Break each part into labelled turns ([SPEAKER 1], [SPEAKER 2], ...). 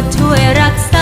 [SPEAKER 1] ดช่วยรักษา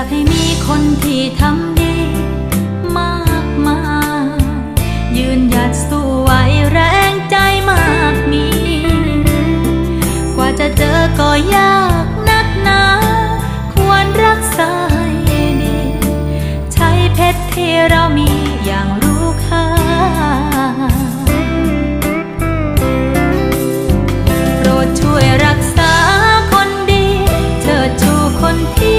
[SPEAKER 1] ากให้มีคนที่ทำดีมากมายยืนหยัดสู้ไว้แรงใจมากมี กว่าจะเจอก็ยากนักหนา ควรรักษาให้ดี ใช้เพชรที่เรามีอย่างรู้ค่าโปรดช่วยรักษาคนดี เธอชูคนที่